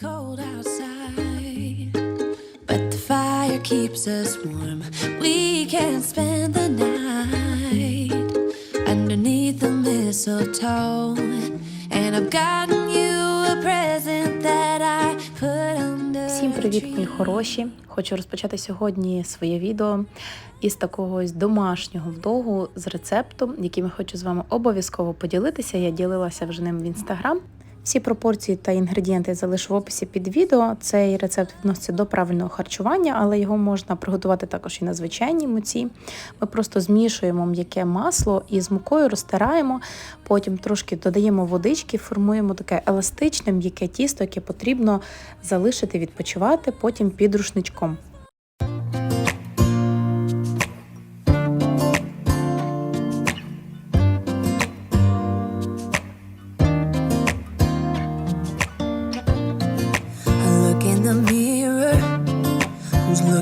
cold outside, but the fire keeps us warm. We can spend the night underneath the mistletoe. And I've gotten you a present that I put under Всім привіт, мої хороші! Хочу розпочати сьогодні своє відео із такого ось домашнього влогу з рецептом, яким я хочу з вами обов'язково поділитися. Я ділилася вже ним в інстаграм. Всі пропорції та інгредієнти я залишу в описі під відео. Цей рецепт відноситься до правильного харчування, але його можна приготувати також і на звичайній муці. Ми просто змішуємо м'яке масло і з мукою розтираємо, потім трошки додаємо водички, формуємо таке еластичне м'яке тісто, яке потрібно залишити відпочивати потім під рушничком.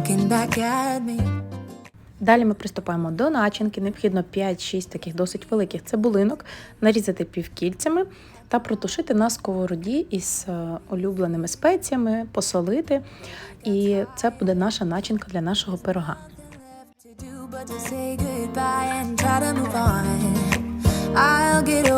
Looking back at me? Далі ми приступаємо до начинки. Необхідно 5-6 таких досить великих цибулинок, нарізати півкільцями та протушити на сковороді із е, улюбленими спеціями, посолити. І це буде наша начинка для нашого пирога. I'll get over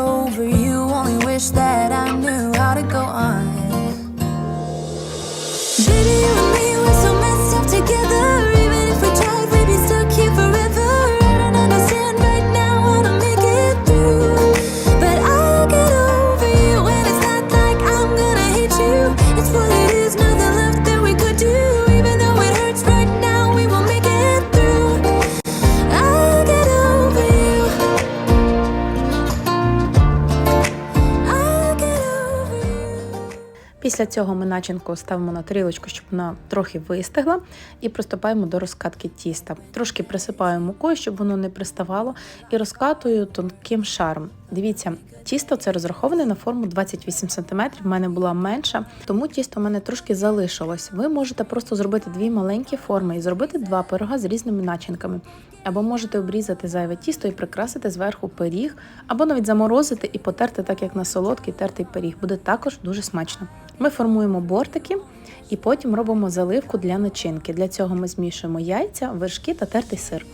Після цього ми начинку ставимо на тарілочку, щоб вона трохи вистигла, і приступаємо до розкатки тіста. Трошки присипаю мукою, щоб воно не приставало, і розкатую тонким шаром. Дивіться, тісто це розраховане на форму 28 см, в мене була менша, тому тісто в мене трошки залишилось. Ви можете просто зробити дві маленькі форми і зробити два пирога з різними начинками. Або можете обрізати зайве тісто і прикрасити зверху пиріг, або навіть заморозити і потерти так, як на солодкий тертий пиріг. Буде також дуже смачно. Ми формуємо бортики і потім робимо заливку для начинки. Для цього ми змішуємо яйця, вершки та тертий сир.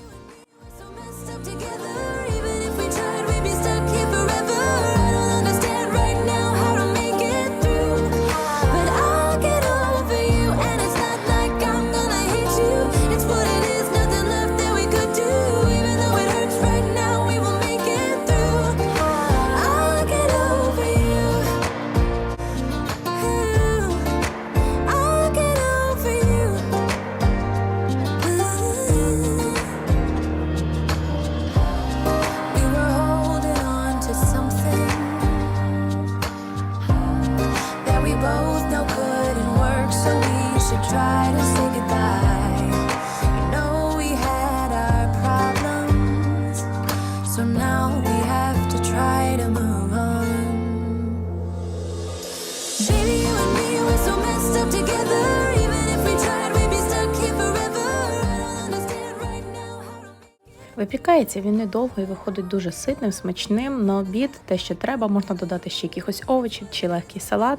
Випікається він недовго і виходить дуже ситним, смачним. На обід те, що треба, можна додати ще якихось овочів чи легкий салат.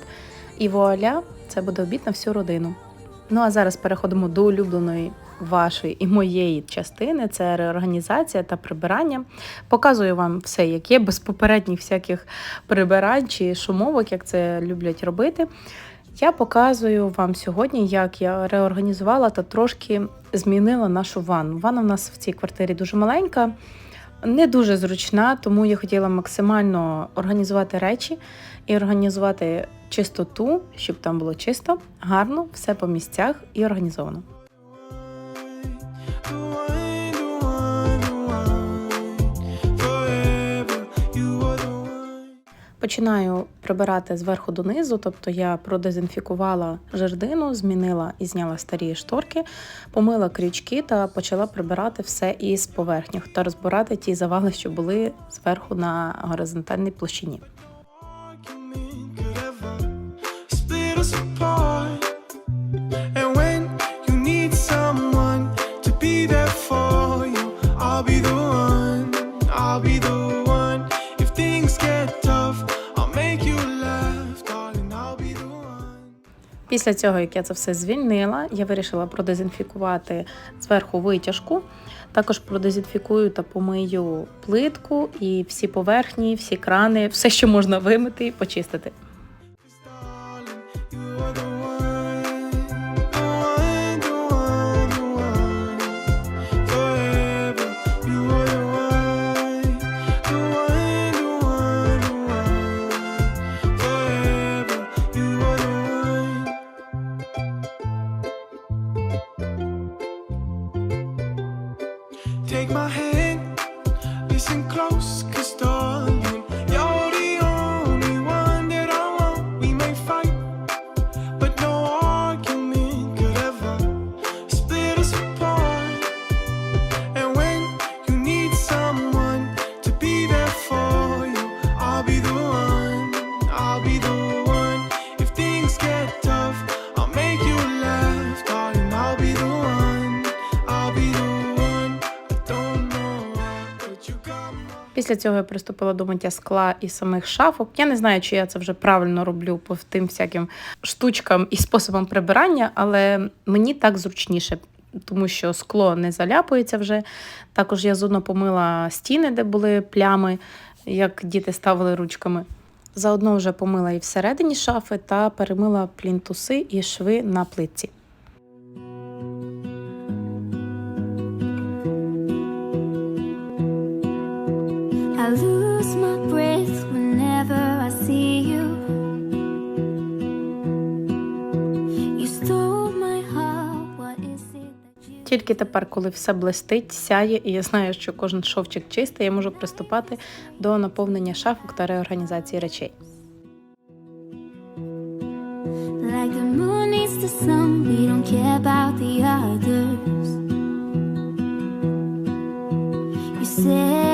І вуаля, це буде обід на всю родину. Ну а зараз переходимо до улюбленої вашої і моєї частини це реорганізація та прибирання. Показую вам все, як є, без попередніх всяких прибирань чи шумовок, як це люблять робити. Я показую вам сьогодні, як я реорганізувала та трошки змінила нашу ванну. Ванна в нас в цій квартирі дуже маленька, не дуже зручна, тому я хотіла максимально організувати речі і організувати чистоту, щоб там було чисто, гарно, все по місцях і організовано. Починаю прибирати зверху донизу, тобто я продезінфікувала жердину, змінила і зняла старі шторки, помила крючки та почала прибирати все із поверхні та розбирати ті завали, що були зверху на горизонтальній площині. Після цього, як я це все звільнила, я вирішила продезінфікувати зверху витяжку. Також продезінфікую та помию плитку і всі поверхні, всі крани, все, що можна вимити і почистити. Take my hand, Після цього я приступила до миття скла і самих шафок. Я не знаю, чи я це вже правильно роблю по тим всяким штучкам і способам прибирання, але мені так зручніше, тому що скло не заляпується вже. Також я зудно помила стіни, де були плями, як діти ставили ручками. Заодно вже помила і всередині шафи та перемила плінтуси і шви на плитці. I lose my breath whenever I see you. You stole my heart. What is it that you? Тільки тепер, коли все блистить, сяє, і я знаю, що кожен шовчик чистий, я можу приступати до наповнення шафок та реорганізації речей. Like the moon needs the sun, we don't care about the others. You set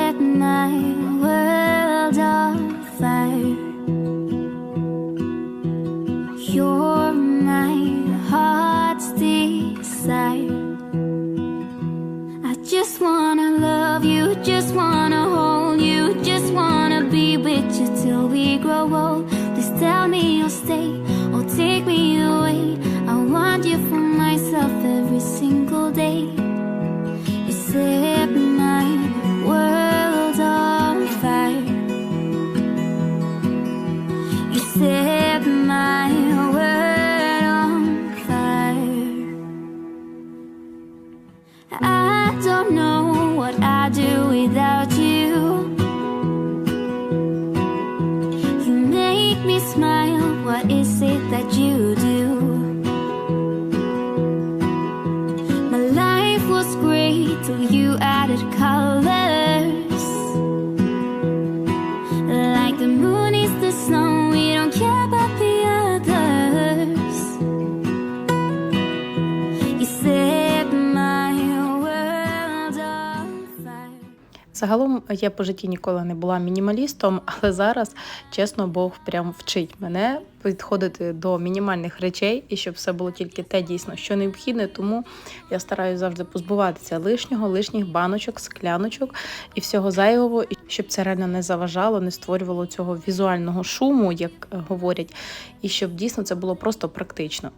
Загалом я по житті ніколи не була мінімалістом, але зараз, чесно, Бог прям вчить мене підходити до мінімальних речей і щоб все було тільки те дійсно, що необхідне. Тому я стараюся завжди позбуватися лишнього, лишніх баночок, скляночок і всього зайвого, і щоб це реально не заважало, не створювало цього візуального шуму, як е, говорять, і щоб дійсно це було просто практично.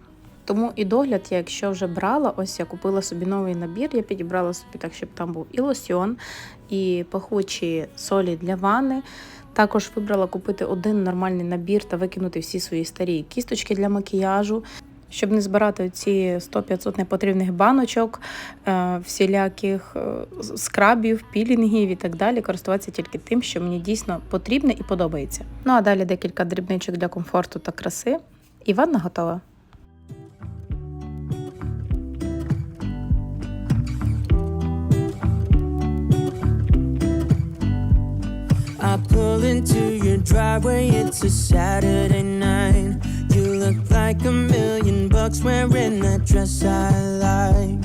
Тому і догляд, я якщо вже брала, ось я купила собі новий набір, я підібрала собі так, щоб там був і лосьон, і пахучі солі для ванни. Також вибрала купити один нормальний набір та викинути всі свої старі кісточки для макіяжу. Щоб не збирати ці 100-500 непотрібних баночок, е, всіляких е, скрабів, пілінгів і так далі, користуватися тільки тим, що мені дійсно потрібне і подобається. Ну а далі декілька дрібничок для комфорту та краси. І ванна готова. Into your driveway, it's a Saturday night. You look like a million bucks wearing that dress I like.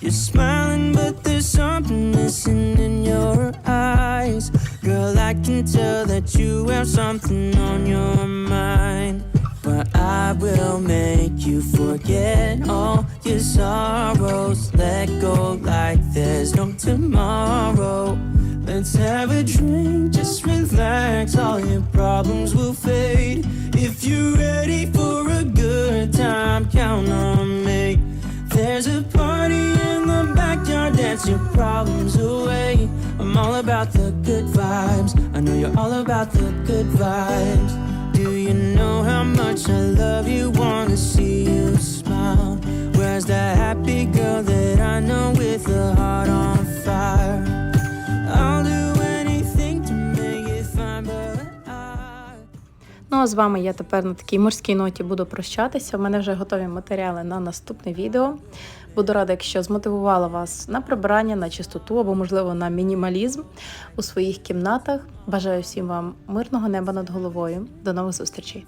You're smiling, but there's something missing in your eyes. Girl, I can tell that you have something on your mind. But I will make you forget all your sorrows. Let go like there's no tomorrow. Let's have a drink, all your problems will fade. If you're ready for a good time, count on me. There's a party in the backyard, dance your problems away. I'm all about the good vibes. I know you're all about the good vibes. Do you know how much I love you? Wanna see you smile. Where's that happy girl that I know with a heart on fire? Ну а з вами я тепер на такій морській ноті буду прощатися. У мене вже готові матеріали на наступне відео. Буду рада, якщо змотивувала вас на прибирання, на чистоту або, можливо, на мінімалізм у своїх кімнатах. Бажаю всім вам мирного неба над головою. До нових зустрічей!